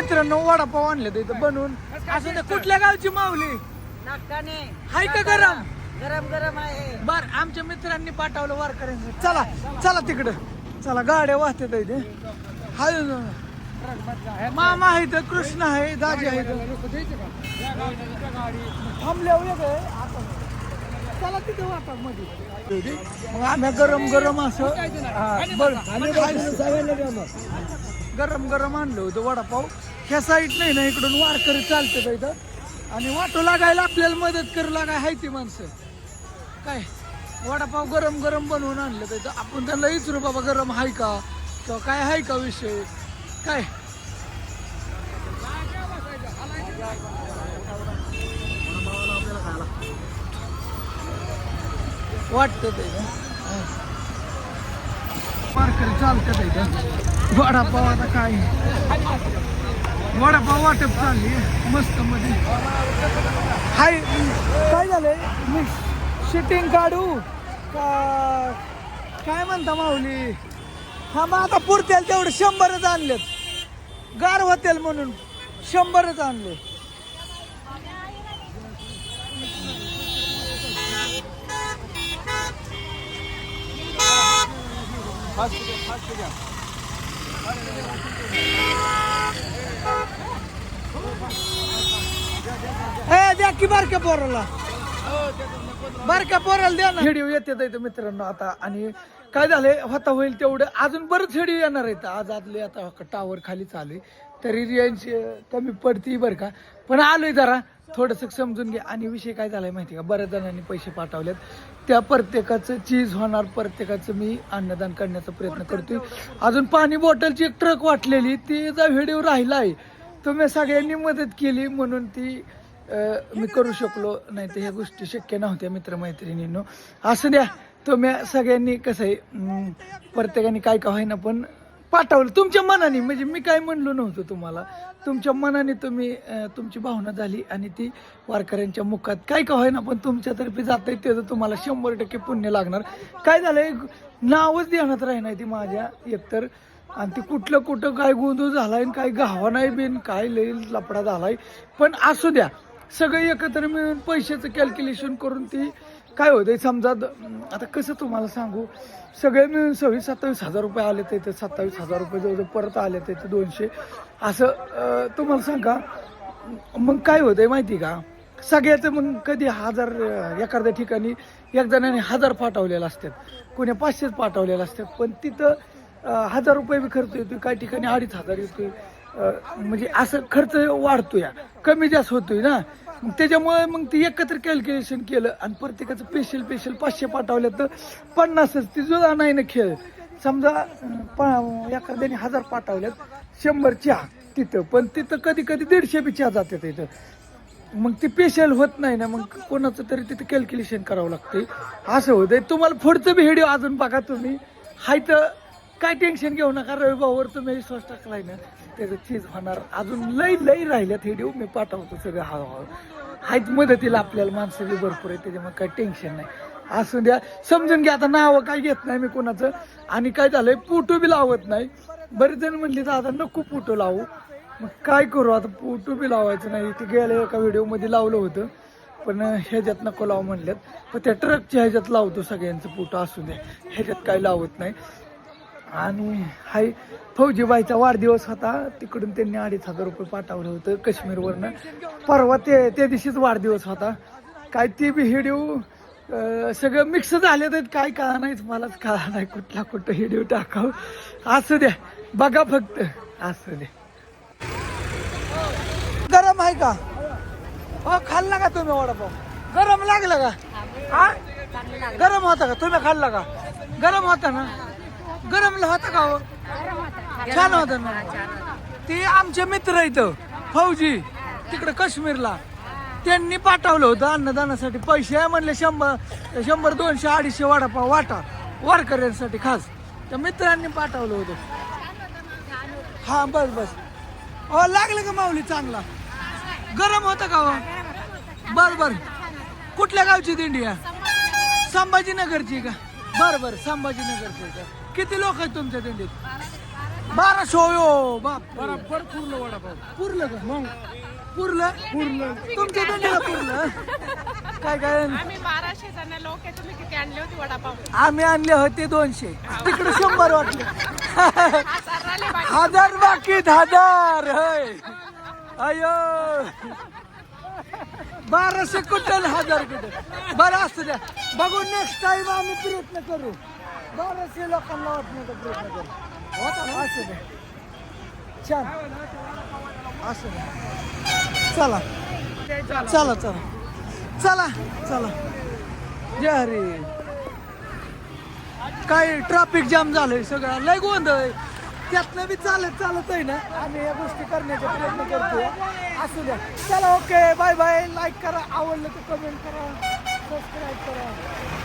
मित्रांनो वडापाव आणले इथं बनवून. असं ते कुठल्या गावची माऊली? नाकाने हाय का गरम? गरम गरम आहे. बर आमच्या मित्रांनी पाठवलं वारकऱ्यांनी चला चला तिकडं. चला गाड्या वाहतात इथे. हाय मामा आहे तर कृष्ण आहे दाजी आहे थांबल्यावर आहे, आता. चला तिथे वाटा मध्ये मग आम्ही गरम गरम असं हा, बरं. गरम गरम आणलं होतं वडापाव. ह्या साईड नाही ना इकडून वारकरी चालते इथं. आणि वाटो लागायला आपल्याला मदत करू लागाय हाय ती माणसं. काय? वडापाव गरम गरम बनवून आणलं तर इथं आपण त्यांना विचारू बाबा गरम आहे का? किंवा काय आहे का विषय? काय? वाटतं ते. वारकरी चालतं इथं. वडापाव आता काय? वडापाव वाटप चालली मस्त मध्ये. हाय काय झालंय? मी शिटिंग काढू? का काय म्हणता माऊली? हा मग आता पुरतेल तेवढं शंभरच आणलेत. गार होतील म्हणून शंभरच आणले. ए द्या की बारक्या पोराला? बारक्या पोराला द्या ना. व्हिडिओ येते इथं मित्रांनो आता. आणि काय झालंय होता होईल तेवढं. अजून बरंच व्हिडिओ येणार आहेत. आज आदले आता टावर खाली चालू आहे. तरी रेंज कमी पडती बरं का. पण आलोय जरा. थोडंसं समजून घ्या. आणि विषय काय झालाय माहिती का? बऱ्याच जणांनी पैसे पाठवलेत. त्या प्रत्येकाचं चीज होणार प्रत्येकाचं मी अन्नदान करण्याचा प्रयत्न करतोय. अजून पाणी बॉटलची एक ट्रक वाटलेली. तिचा व्हिडिओ राहिला आहे तुम्ही सगळ्यांनी मदत केली म्हणून ती मी करू शकलो नाही तर ह्या गोष्टी शक्य नव्हत्या मित्रमैत्रिणींनो. असं द्या तुम्ही सगळ्यांनी कसं आहे प्रत्येकाने काय का होईना पण पाठवलं तुमच्या मनाने. म्हणजे मी काय म्हणलो नव्हतो तुम्हाला. तुमच्या मनाने तुम्ही तुमची भावना झाली आणि ती वारकऱ्यांच्या मुखात काय का होईना पण तुमच्यातर्फे जात आहे त्याचं तुम्हाला शंभर टक्के पुण्य लागणार. काय झालंय नावच ध्यानात राहणार ती माझ्या एकतर. आणि ती कुठलं कुठं काय गोंधळ झालाय आणि काय गावा नाही बिन काय लई लपडा झालाय. पण असू द्या सगळे एकत्र मिळून पैशाचं कॅल्क्युलेशन करून ती काय होते समजा आता कसं तुम्हाला सांगू? सगळे मिळून सव्वीस सत्तावीस हजार रुपये आले ते इथे सत्तावीस हजार रुपये जवळ परत आले ते दोनशे. असं तुम्हाला सांगा मग काय होतंय माहिती का? सगळ्याचं मग कधी हजार एखाद्या ठिकाणी एक जणाने हजार पाठवलेलं असतात. कोणी पाचशेच पाठवलेलं असतात. पण तिथं हजार रुपये बी खर्च येतोय काही ठिकाणी अडीच हजार येतोय. म्हणजे असं खर्च वाढतोय कमी जास्त होतोय ना. मग त्याच्यामुळे मग ते एकत्र कॅल्क्युलेशन केलं आणि प्रत्येकाचं स्पेशल स्पेशल पाचशे पाठवल्या तर पन्नासच. ती जुळा नाही ना खेळ समजा प- एखाद्याने हजार पाठवल्यात शंभर चहा तिथं. पण तिथं कधी कधी दीडशे बी चहा जाते तिथं मग ती स्पेशल होत नाही ना मग कोणाचं तरी तिथं कॅल्क्युलेशन करावं लागते असं होतंय. तुम्हाला पुढचं बी व्हिडिओ अजून बघा तुम्ही. हाय तर काय टेन्शन घेऊ नका रविभाऊवर तुम्ही विश्वास टाकलाय ना. त्याचं चीज होणार. अजून लई लई राहिल्यात व्हिडिओ मी पाठवतो सगळं हळूहळू. हायच मदतीला आपल्याला माणसं बी भरपूर आहे त्याच्यामुळे काही टेन्शन नाही. असू द्या. समजून घ्या आता नावं काय घेत नाही मी कोणाचं. आणि काय झालंय फोटो बी लावत नाही. बरेच जण म्हणले आता नको फोटो लावू. मग काय करू आता फोटो बी लावायचं नाही. ते गेल्या एका व्हिडिओमध्ये लावलं होतं. पण ह्याच्यात नको लावू म्हणल्यात पण त्या ट्रकच्या ह्याच्यात लावतो सगळ्यांचं फोटो असू द्या. ह्याच्यात काय लावत नाही. आणि हाय फौजीबाईचा वाढदिवस होता. तिकडून त्यांनी अडीच हजार रुपये पाठवलं होतं काश्मीरवरनं. परवा ते त्या दिवशीच वाढदिवस होता. काय ते बी हिडिओ सगळं मिक्स झाले तर काय कळा नाहीच मलाच कळा नाही कुठला कुठं हिडिओ टाकावं. असं द्या बघा फक्त. असं द्या. गरम आहे का? हो खाल्ला का तुम्ही वडापाव. गरम लागला का? हा गरम होता का? तुम्ही खाल्ला का? गरम होता ना? गरमला होता का हो? छान होता ना. ते आमचे मित्र इथं फौजी तिकडे काश्मीरला. त्यांनी पाठवलं होतं अन्नदानासाठी. पैसे आहे म्हणले शंभर शंभर दोनशे अडीचशे वाडापाव वाटा. वारकऱ्यांसाठी खास. त्या मित्रांनी पाठवलं होतं. हा बस बस. हो लागलं का माऊली चांगला? गरम होतं का हो? बर बर. कुठल्या गावची दिंडी आहे? संभाजीनगरची का? बर बर. संभाजीनगरची का? किती लोक आहेत तुमच्या दिंडीत? बाराशे हो बाप बरोबर पूर्ण वडापाव. पुरलं का? मग? पुरलं? पुरलं. तुमच्या दंडीला पुरलं? काय काय? आम्ही बाराशे जण लोक आहे तुम्ही किती आणले होते वडापाव? आम्ही आणले होते दोनशे. तिकडे शंभर वाटले. हजार बाकी बाकीत हजार होय. अयो. बाराशे कुठं हजार कुठं? बरं असू द्या. बघू नेक्स्ट टाइम आम्ही प्रयत्न करू. बाराशे लोकांना वाटण्याचा प्रयत्न होता ना? असू द्या छान असू द्या चला चला चला चला चला जय हरी काय ट्रॅफिक जाम झालंय सगळं. लय गोंधळ त्यातलं बी चालत चालत आहे ना. आम्ही या गोष्टी करण्याचा प्रयत्न करतो असू द्या. चला ओके बाय बाय लाईक करा. आवडलं तर कमेंट करा. सबस्क्राईब करा.